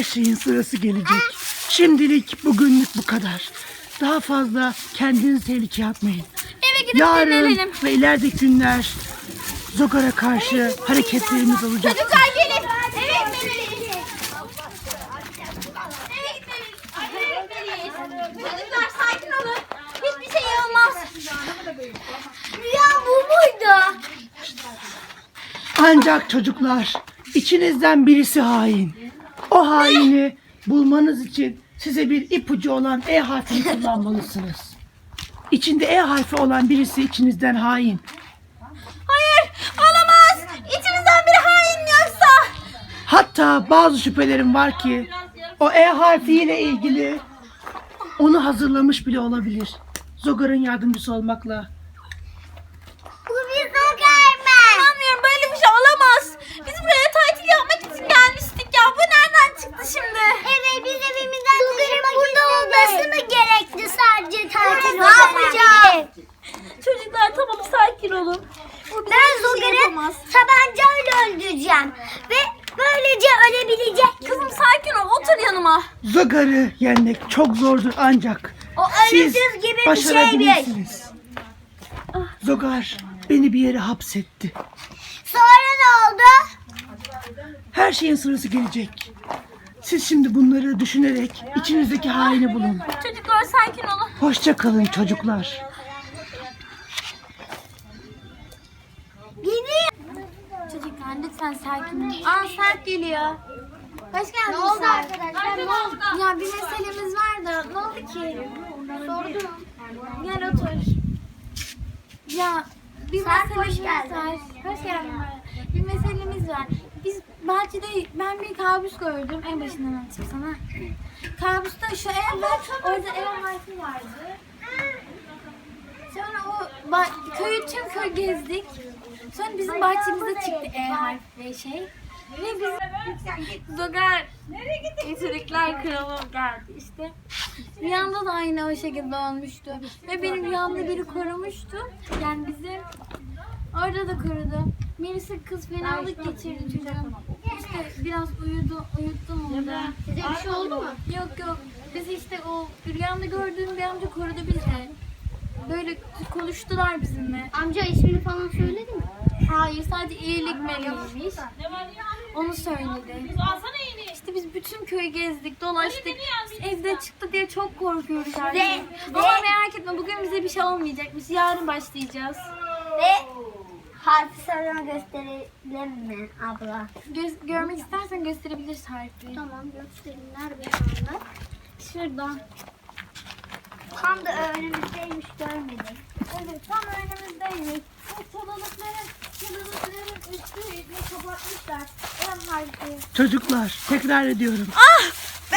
Her şeyin sırası gelecek. Şimdilik bugünlük bu kadar. Daha fazla kendinizi tehlikeye atmayın. Eve gidip Yarın dinlenelim. ve ilerideki günler Zogar'a karşı hareketlerimiz olacak. Çocuklar gelin. Eve gitmeliyiz. Eve gitmeliyiz. Eve gitmeliyiz. Çocuklar sakin olun. Hiçbir şey olmaz. Rüya bu muydu? Ancak çocuklar içinizden birisi hain. O haini bulmanız için size bir ipucu olan E harfini kullanmalısınız. İçinde E harfi olan birisi içinizden hain. Hayır olamaz. İçimizden biri hain yoksa. Hatta bazı şüphelerim var ki o E harfiyle ilgili onu hazırlamış bile olabilir. Zogar'ın yardımcısı olmakla. Bu bir zogarmen. İnanmıyorum böyle bir şey olamaz. Biz buraya tatil yapmak için gelmiştik ya. Bu nereden çıktı şimdi? Evet biz evimizden Zogar'ın burada olması mı gerekti sadece tatil Ne yapacağız? Çocuklar tamam sakin olun. Ben şey Zogar'ı yapamaz. tabancayla öldüreceğim. Ve böylece ölebilecek. Kızım sakin ol otur yanıma. Zogar'ı yenmek çok zordur ancak O siz ölümsüz gibi bir şey başarabilirsiniz. Zogar beni bir yere hapsetti. Sonra ne oldu? Her şeyin sırası gelecek. Siz şimdi bunları düşünerek içinizdeki haini bulun. Çocuklar sakin olun. Hoşça kalın çocuklar. Gidiyor. Çocuklar lütfen sakin olun. Aa Sarp geliyor. Hoş geldin Ne oldu Sarp. arkadaşlar? Ne oldu? Ya bir meselemiz var da ne oldu ki? Sordum. Gel otur. Ya bir Sarp, hoş meselemiz geldin. var. Hoş geldin. Bir meselemiz var. Biz bahçede ben bir kabus gördüm. En başından anlatayım sana. Kabusta şu ev var. Orada ev harfi vardı. Sonra o ba- köyü tüm köy gezdik. Sonra bizim bahçemize çıktı E harfi ve şey. Ve biz Zogar Çocuklar kralı geldi işte. Rüyamda da aynı o şekilde olmuştu. Ve benim rüyamda biri korumuştu. Yani bizi orada da korudu. Birisi kız fenalık geçirdi çocuğum. İşte biraz uyudu, uyuttum onu da. Size bir şey oldu mu? Yok yok. Biz işte o rüyamda gördüğüm bir amca korudu bizi. Böyle konuştular bizimle. Amca ismini falan söyledi mi? Hayır sadece iyilik meleğiymiş. Onu söyledi. İşte biz bütün köyü gezdik, dolaştık. Biz evde çıktı diye çok korkuyoruz artık. Ve- Ama ve- merak etme bugün bize bir şey olmayacakmış. Yarın başlayacağız. Ve harfi sana gösterelim mi abla? Göz- görmek istersen gösterebiliriz harfi. Tamam gösterin. Nerede şu anda? Şurada. Tam da önümüzdeymiş görmedim. Evet tam önümüzdeymiş. Bu çalılıkların, çalılıkların üstünü kapatmışlar. En harfi. Çocuklar tekrar ediyorum. Ah!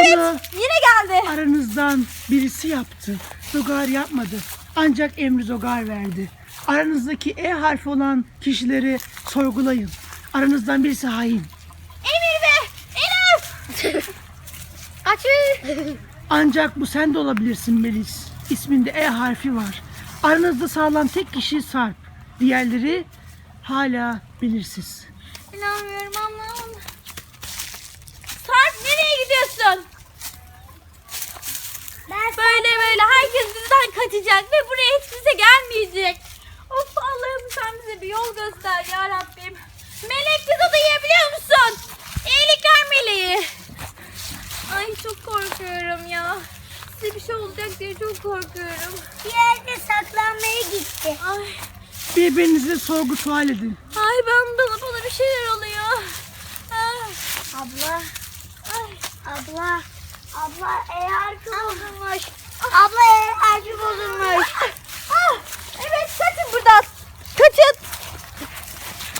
Evet Bunu yine geldi. aranızdan birisi yaptı. Zogar yapmadı. Ancak emri Zogar verdi. Aranızdaki E harfi olan kişileri sorgulayın. Aranızdan birisi hain. Emir ve Elif. Açı. Ancak bu sen de olabilirsin Melis. İsminde E harfi var. Aranızda sağlam tek kişi Sarp. Diğerleri hala belirsiz. İnanmıyorum Allah'ım. Sarp nereye gidiyorsun? Ben Böyle böyle herkes bizden kaçacak ve buraya hiç kimse gelmeyecek. Of Allah'ım sen bize bir yol göster ya Rabbim. Melek bizi duyabiliyor musun? İyilikler meleği. Ay çok korkuyorum ya. Size bir şey olacak diye çok korkuyorum. bir yerde saklanmaya gitti. Ay, Birbirinizi sorgu sual edin. ay ben bana, bana bir şeyler oluyor. Ah, Abla. ay. Abla. Abla E harfi bozulmuş. Abla E harfi bozulmuş. Ah, evet kaçın buradan. Kaçın.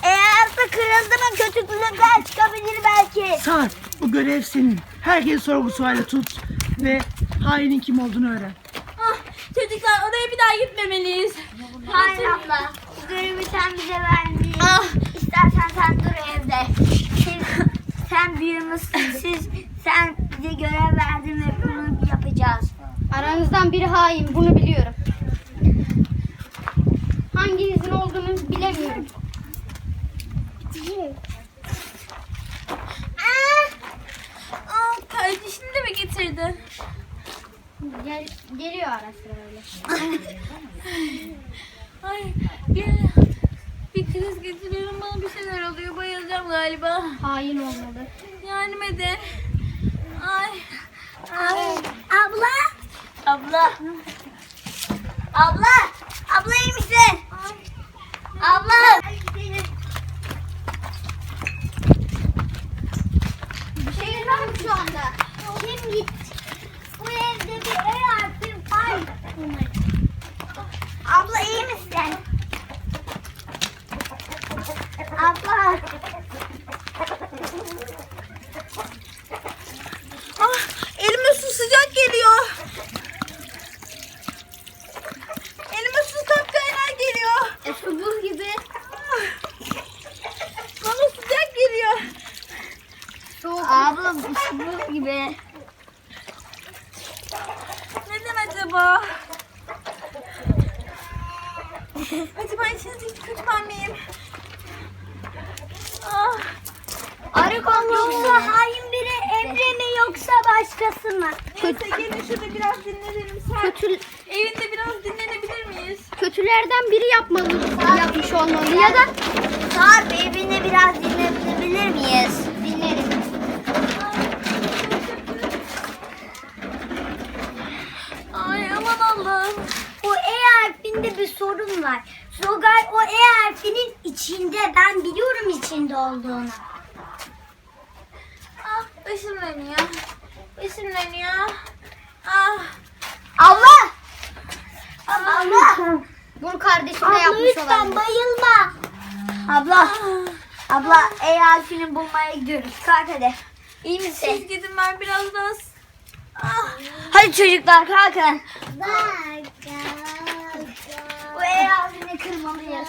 E harfi kırıldı mı kötülükler çıkabilir belki. Sarp bu görev senin. Herkes sorgu suali tut ve hainin kim olduğunu öğren. Ah, çocuklar oraya bir daha gitmemeliyiz. Hayır abla. Bu görevi sen bize verdin. Ah. İstersen sen dur evde. Sen, sen büyümüşsün. Siz Sen bize görev verdin ve bunu yapacağız. Aranızdan biri hain bunu biliyorum. Hanginizin olduğunu bilemiyorum. Aa, kardeşini de mi getirdin? Gel, geliyor ara sıra öyle. Ay bir, bir kriz getiriyorum bana bir şeyler oluyor bayılacağım galiba. Hain olmalı. Yardım edin. Ay. Ay. Abla. Abla. Abla. Abla iyi misin? Abla. Bir şey mı şu anda? Kim gitti? Bu evde bir E harfi var. Abla iyi misin? Abla. Ah, elime su sıcak geliyor. Elime su kapkaynar geliyor. E, su buz gibi. Bana sıcak geliyor. Soğuk. Abla bu buz gibi. Neden acaba? Acaba içinizdeki kötü ben miyim? Ah, Arı yoksa hain biri Emre mi yoksa başkası mı? neyse gelin şurada biraz dinlenelim. Sen Kötü, evinde biraz dinlenebilir miyiz? kötülerden biri yapmalı, yapmış olmalı ya da Sarp evinde biraz dinlenebilir miyiz? dinlerim. Ay aman Allah'ım. O E harfinde bir sorun var. Zogar o E harfinin içinde. Ben biliyorum içinde olduğunu. Ah ışınlanıyor. Işınlanıyor. Ah. Abla! Abla! Bunu kardeşim de Abla yapmış lütfen olabilir. bayılma. Abla! Abla E harfini bulmaya gidiyoruz. Kalk hadi. İyi misin? Siz gidin ben biraz daha... Ah. Hadi çocuklar kalkın. Bu E harfini kırmalıyız.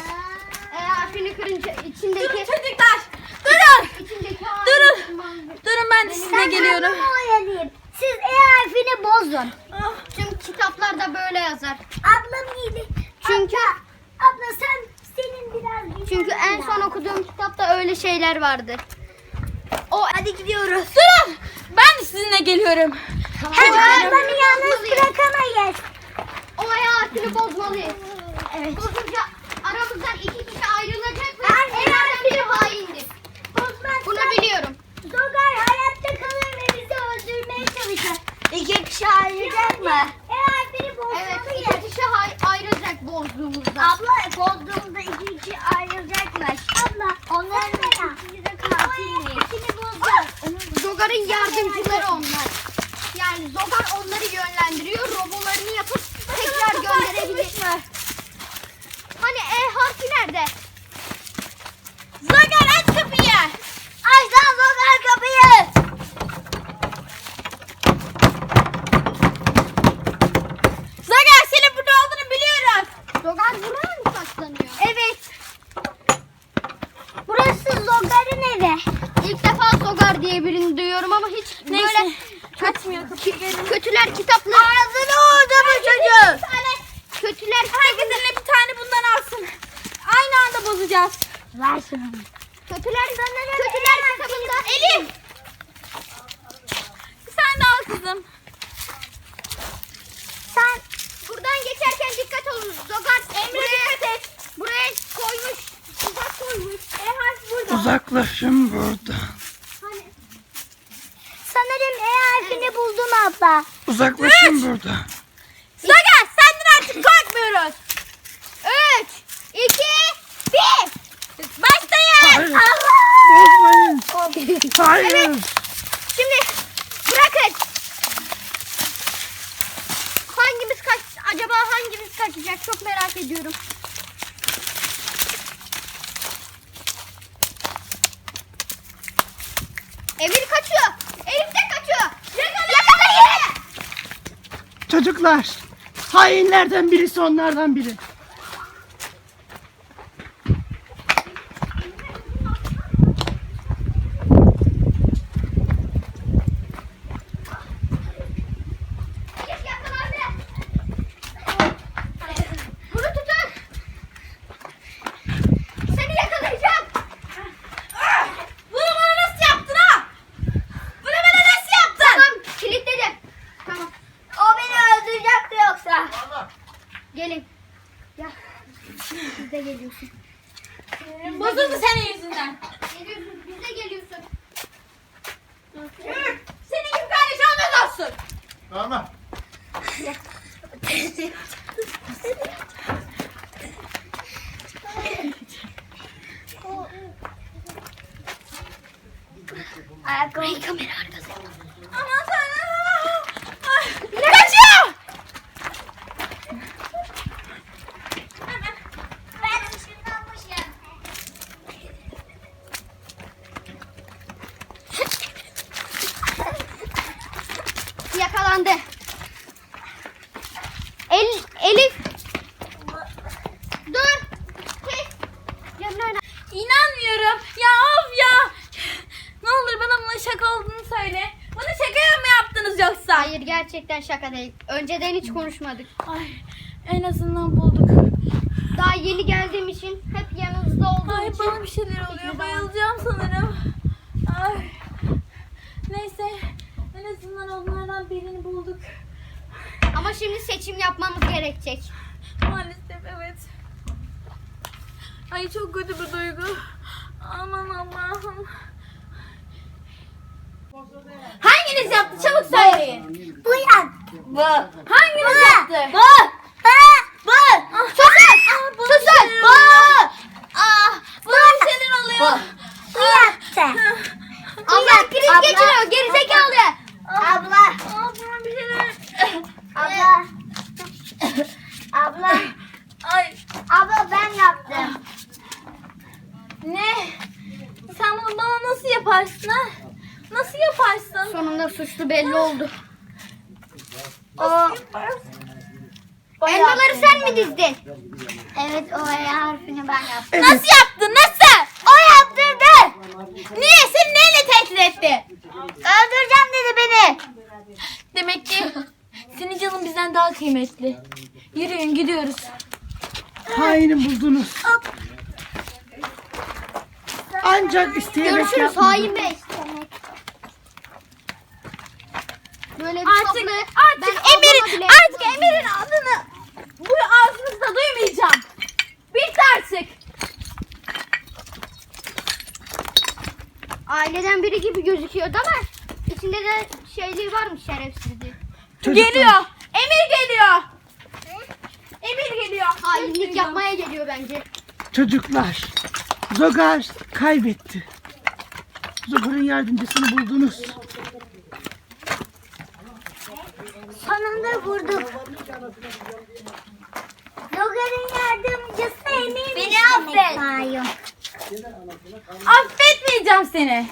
E harfini kırınca içindeki çocuklar. Durun. içindeki Durun. Durun ben de sizinle geliyorum. ablamı oyalayayım. Siz E harfini bozun. Ah. Tüm kitaplarda böyle yazar. Ablam iyiydi. Çünkü Abla, abla sen senin biraz bilmen çünkü en son lazım. okuduğum kitapta öyle şeyler vardı. O hadi gidiyoruz. Durun. Ben de sizinle geliyorum. Hadi Hadi. ablamı yalnız bırakamayız. O E harfini bozmalıyız. Evet. Bozunca aramızdan iki kişi ayrılacak ve Ben en az biri haindir. Bozmazsan Bunu biliyorum. Zogar hayatta kalır ve bizi öldürmeye çalışır. İki kişi ayrılacak mı? E harfini Evet, bozmalıyız. iki kişi hay- ayrılacak bozduğumuzda. Abla bozduğumuzda iki kişi ayrılacakmış. Abla onların ikisi de katil miyiz? İkini bozacağız. Zogar'ın yardımcıları onlar. Yani Zogar onları yönlendiriyor, robolarını yapıp tekrar gönderebilir. Hani E harfi nerede? Zagar aç kapıyı. Aç lan Zogar kapıyı. Zagar senin burada olduğunu biliyorum. Zogar buraya mı saklanıyor? Evet. Burası Zogar'ın evi. İlk defa Zogar diye birini duyuyorum ama hiç Neyse. böyle Kaçmıyor kapıyı gelin. kötüler kitapları... Ağzını orada bu çocuğun. Kötüler Herkes eline bir tane bundan alsın. Aynı anda bozacağız. Ver şunu. Kötüler, kötüler kitabında... Elif! Sen de al kızım. Sen buradan geçerken dikkat olun. Zogar buraya, buraya koymuş. Uzak koymuş. E harfi burada. Uzaklaşın buradan. Sanırım E harfini buldum abla. Uzaklaşın buradan. Zagar senden artık korkmuyoruz. 3, 2, 1. Başlayın. Hayır. Bozmayın. Hayır. Şimdi bırakın. Hangimiz kaç acaba hangimiz kaçacak çok merak ediyorum. Emir kaçıyor. Elif de kaçıyor. Yakalayın. Çocuklar. Hainlerden birisi onlardan biri. de geliyorsun. Bozuldu senin yüzünden. Geliyorsun biz de geliyorsun. Senin gibi kardeş olmaz olsun. Tamam. Ayakkabıyı kamera arkası. Aman tanrım. Ay, Kaçıyor. Ben ışınlanmışım. Yakalandı. El, Elif. Dur. Kes. Yanına oyna. İnanmıyorum. Ya of ya. Ne olur bana bunun şaka olduğunu söyle. Bunu şaka mı yaptınız yoksa? Hayır gerçekten şaka değil. Önceden hiç konuşmadık. Ay en azından bulduk. Daha yeni geldiğim için hep yanınızda olduğum Ay için. bana bir şeyler oluyor. Bayılacağım sanırım. Ay. Neyse. En onlardan birini bulduk. Ama şimdi seçim yapmamız gerekecek. Maalesef evet. Ay çok kötü bir duygu. Aman Allah'ım. Hanginiz yaptı? Çabuk söyleyin. Bu yan. Bu. Hanginiz yaptı? Bu. Bu. Susun! Susun! Bu! Ah, bir şeyler oluyor. Bu yaptı. Allah kriz geçiriyor gerizekalı. Abla. Bir şeyler... Abla. Abla. Ay Abla ben yaptım. ne? Sen bunu bana nasıl yaparsın ha? Nasıl yaparsın? Sonunda suçlu belli oldu. O. o Elmaları sen mi dizdin? Evet o E harfini ben yaptım. Nasıl yaptın? Nasıl? O yaptırdı. Niye? Seni neyle tehdit etti? Öldüreceğim dedi beni. Demek ki senin canın bizden daha kıymetli. Yürüyün gidiyoruz. Haini buldunuz. Ancak isteyerek Görüşürüz yapmadınız. hain bey. Böyle bir Artık toplu artık Emir'in bile- artık Emir'in adını bu ağzınızda duymayacağım. Bitti artık. Aileden biri gibi gözüküyordu ama içinde de şeyliği varmış şerefsizliği. Çocuklar, Geliyor. Emir geliyor. Emir geliyor. Hainlik yapmaya geliyor bence. Çocuklar. Zogar kaybetti. Zogar'ın yardımcısını buldunuz. Sonunda vurduk. Logar'ın yardımcısı Emir'miş Beni affet. Affetmeyeceğim seni.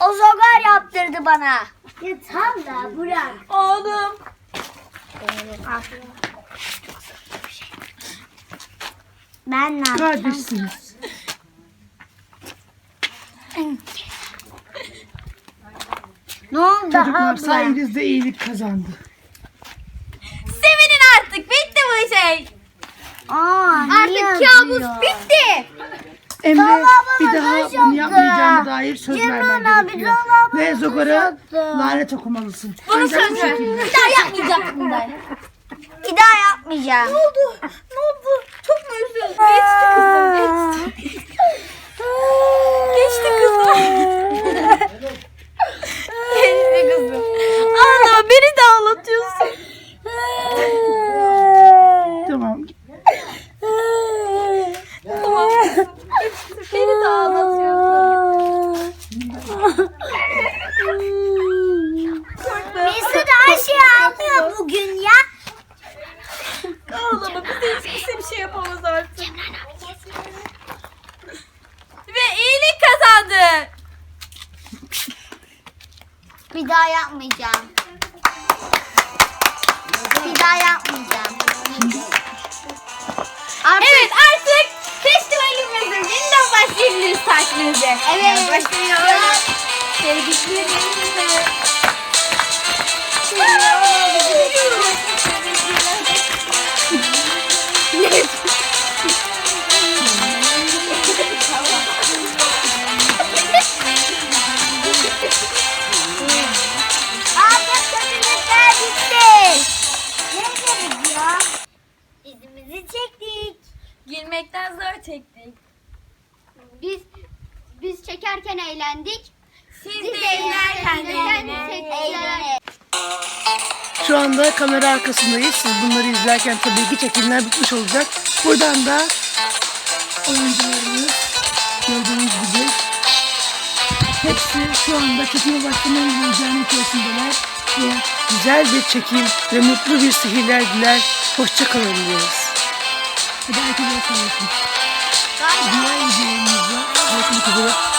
O Zogar yaptırdı bana. Ya tam da bırak. Oğlum. Ben ne yapacağım? Kardeşsiniz. Ne oldu Çocuklar abla? sayenizde iyilik kazandı. Sevinin artık. Bitti bu şey. Aa, niye Artık kabus yazıyor? bitti. Emre Tamam, bir daha taş bunu yaptı. yapmayacağına dair söz Yemin vermen abi, gerekiyor. tamam, Ve taş Zogar'a yaptı. lanet okumalısın. Bunu Ancak bu şekilde. Bir daha yapmayacaksın bundan. Bir daha yapmayacağım. Ne oldu? Çok mu üzdün? Geçti kızım. Geçti. Geçti kızım. Geçti kızım. Ana beni de ağlatıyorsun. Tamam. tamam kızım. Beni de ağlatıyorsun. Mesut her şeyi ağlıyor bugün ya. Ağlama bize hiç kimse bir şey yapamaz artık. Ve iyilik kazandı. Bir daha yapmayacağım. Bir daha yapmayacağım. Artık Evet artık festivalimizin yeniden başlayabiliriz tatilimize. Evet. Başlıyoruz. Sevdiklerimizle. artık çektik. Biz biz çekerken eğlendik. Siz Siz de eğlenirken eğlenin. Şu anda kamera arkasındayız. Siz bunları izlerken tabii ki çekimler bitmiş olacak. Buradan da oyuncularımız gördüğünüz gibi hepsi şu anda çekime başlamanın heyecanı içerisindeler ve güzel bir çekim ve mutlu bir sihirler diler. Hoşça kalın diyoruz. Hadi herkese hoşçakalın. Diğer üzere.